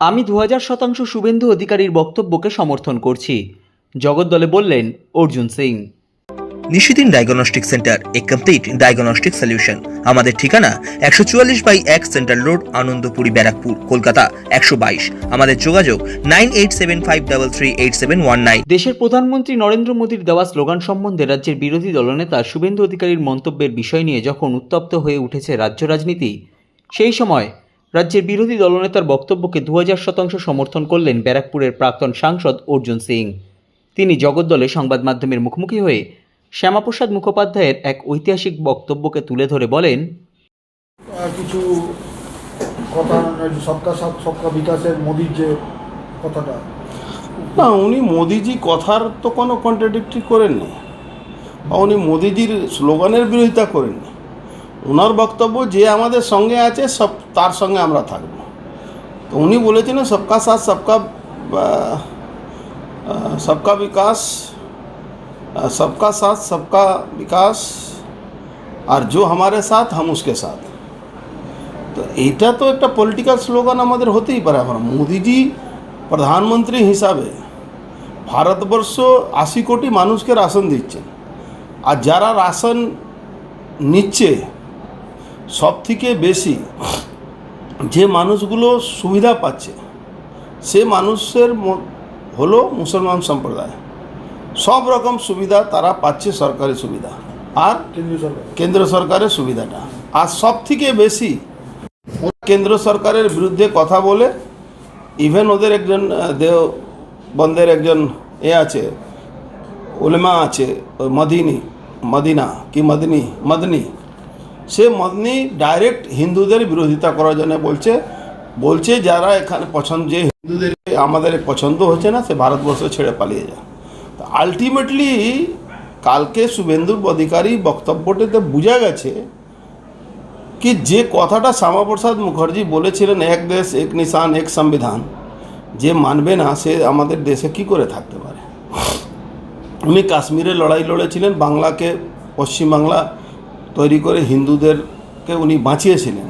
আমি দু হাজার শতাংশ শুভেন্দু অধিকারীর বক্তব্যকে সমর্থন করছি। জগদ্দলে বললেন অর্জুন সিং। নিশিদিন ডায়াগনস্টিক সেন্টার এ কমপ্লিট ডায়াগনস্টিক সলিউশন আমাদের ঠিকানা একশো চুয়াল্লিশ বাই এক সেন্ট্রাল রোড আনন্দপুরি ব্যারাকপুর কলকাতা একশো বাইশ। আমাদের যোগাযোগ nine eight seven five double three eight seven one nine. দেশের প্রধানমন্ত্রী নরেন্দ্র মোদীর দেওয়া স্লোগান সম্বন্ধে রাজ্যের বিরোধী দলনেতা শুভেন্দু অধিকারীর মন্তব্যের বিষয় নিয়ে যখন উত্তপ্ত হয়ে উঠেছে রাজ্য রাজনীতি সেই সময় রাজ্যের বিরোধী দলনেতার বক্তব্যকে দু হাজার শতাংশ সমর্থন করলেন ব্যারাকপুরের প্রাক্তন সাংসদ অর্জুন সিং। তিনি জগদ্দলে সংবাদ মাধ্যমের মুখোমুখি হয়ে শ্যামাপ্রসাদ মুখোপাধ্যায়ের এক ঐতিহাসিক বক্তব্যকে তুলে ধরে বলেন কিছু কথা সবকা সাথ সবকা বিকাশের মোদির যে কথাটা। না উনি মোদিজি কথার তো কোনো কন্ট্রাডিক্টরি করেননি। বা উনি মোদিজির স্লোগানের বিরোধিতা করেননি। ওনার বক্তব্য যে আমাদের সঙ্গে আছে, সব তার সঙ্গে আমরা থাকব। তো উনি বলেছিলেন, সবকা সাথ, সবকা সবকা বিকাশ সবকা সাথ, সবকা বিকাশ, আর জো আমারে সাথ, হাম উসকে সাথ। তো এইটা তো একটা পলিটিক্যাল স্লোগান আমাদের হতেই পারে আমরা মোদিজি প্রধানমন্ত্রী হিসাবে ভারতবর্ষ আশি কোটি মানুষকে রাশন দিচ্ছেন। আর যারা রাশন নিচ্ছে সব থেকে বেশি যে মানুষগুলো সুবিধা পাচ্ছে সে মানুষের হলো মুসলমান সম্প্রদায়। সব রকম সুবিধা তারা পাচ্ছে সরকারি সুবিধা। আর কেন্দ্র সরকারের সুবিধাটা। আর সব থেকে বেশি কেন্দ্র সরকারের বিরুদ্ধে কথা বলে ইভেন ওদের একজন দেওবন্দের একজন এ আছে উলেমা আছে ওই মদিনী মদিনা কি মদনী? মদনী। সে মদনী ডাইরেক্ট হিন্দুদের বিরোধিতা করার জন্য বলছে বলছে যারা এখানে পছন্দ, যে হিন্দুদের আমাদের পছন্দ হচ্ছে না, সে ভারতবর্ষ ছেড়ে পালিয়ে যায় তো আলটিমেটলি কালকে শুভেন্দু অধিকারী বক্তব্যটিতে বোঝা গেছে কি যে কথাটা শ্যামাপ্রসাদ মুখার্জি বলেছিলেন, এক দেশ, এক নিশান, এক সংবিধান, যে মানবে না, সে আমাদের দেশে কি করে থাকতে পারে? উনি কাশ্মীরে লড়াই লড়েছিলেন, বাংলাকে পশ্চিমবাংলা তৈরি করে হিন্দুদেরকে উনি বাঁচিয়েছিলেন।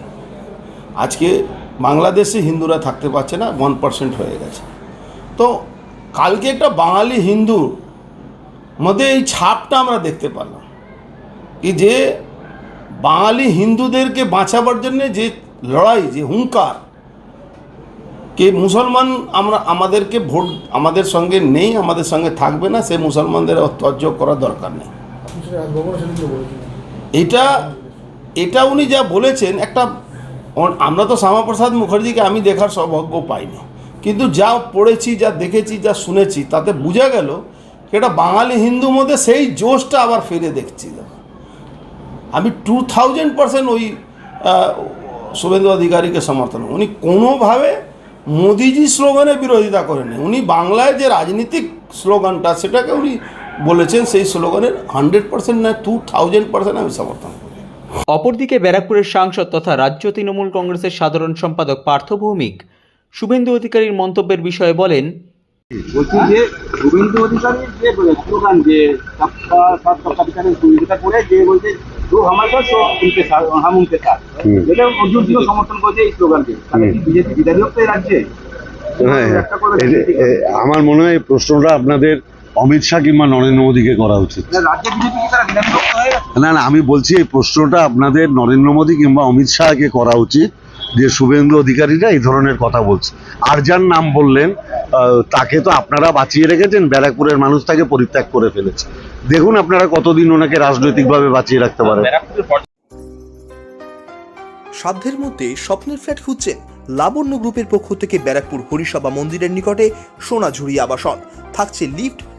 আজকে বাংলাদেশে হিন্দুরা থাকতে পারছে না ওয়ান পার্সেন্ট হয়ে গেছে। তো কালকে একটা বাঙালি হিন্দু মধ্যে এই ছাপটা আমরা দেখতে পারলাম কি যে বাঙালি হিন্দুদেরকে বাঁচাবার জন্য যে লড়াই, যে হুঙ্কার, কে মুসলমান আমরা, আমাদেরকে ভোট, আমাদের সঙ্গে নেই, আমাদের সঙ্গে থাকবে না, সে মুসলমানদের অত্যাজ্য করার দরকার নেই। এটা এটা উনি যা বলেছেন, একটা আমরা তো শ্যামাপ্রসাদ মুখার্জিকে আমি দেখার সৌভাগ্য পাইনি। কিন্তু যা পড়েছি, যা দেখেছি, যা শুনেছি, তাতে বোঝা গেল এটা বাঙালি হিন্দু মধ্যে সেই জোশটা আবার ফিরে দেখছি আমি টু থাউজেন্ড পার্সেন্ট ওই শুভেন্দু অধিকারীকে সমর্থন উনি কোনোভাবে মোদিজি স্লোগানের বিরোধিতা করেনি উনি বাংলায় যে রাজনীতিক স্লোগানটা, সেটাকে উনি বলেছেন সেই স্লোগানের হান্ড্রেড পার্সেন্ট না টু থাউজেন্ড পার্সেন্ট আমি সমর্থন করি। অপরদিকে ব্যারাকপুরের সাংসদ তথা রাজ্য তৃণমূল কংগ্রেসের সাধারণ সম্পাদক পার্থ ভৌমিক শুভেন্দু অধিকারীর মন্তব্যের বিষয়ে বলেন বলছি যে শুভেন্দু অধিকারীর যে স্লোগান যে করে যে বলছে দু আমার দল উনকে সাথ হাম উনকে সাথ এটা অর্জুন সিংহ সমর্থন করেছে এই স্লোগানকে। বিজেপি বিধায়ক তো রাজ্যে? হ্যাঁ এ- আমার মনে হয় প্রশ্নটা আপনাদের অমিত শাহ কিংবা নরেন্দ্র মোদীকে করা উচিত। না, না আমি বলছি এই প্রশ্নটা আপনাদের নরেন্দ্র মোদী কিংবা অমিত শাহকে করা উচিত যে শুভেন্দু অধিকারীরা এই ধরনের কথা বলছে। আর যার নাম বললেন আহ, তাকে তো আপনারা বাঁচিয়ে রেখেছেন ব্যারাকপুরের মানুষ তাকে পরিত্যাগ করে ফেলেছে। দেখুন আপনারা কতদিন ওনাকে রাজনৈতিকভাবে বাঁচিয়ে রাখতে পারেন। সাধ্যের মধ্যে স্বপ্নের ফ্ল্যাট খুঁজছেন লাবণ্য গ্রুপের পক্ষ থেকে ব্যারাকপুর হরিসভা মন্দিরের নিকটে সোনাঝুরি আবাসন। থাকছে lift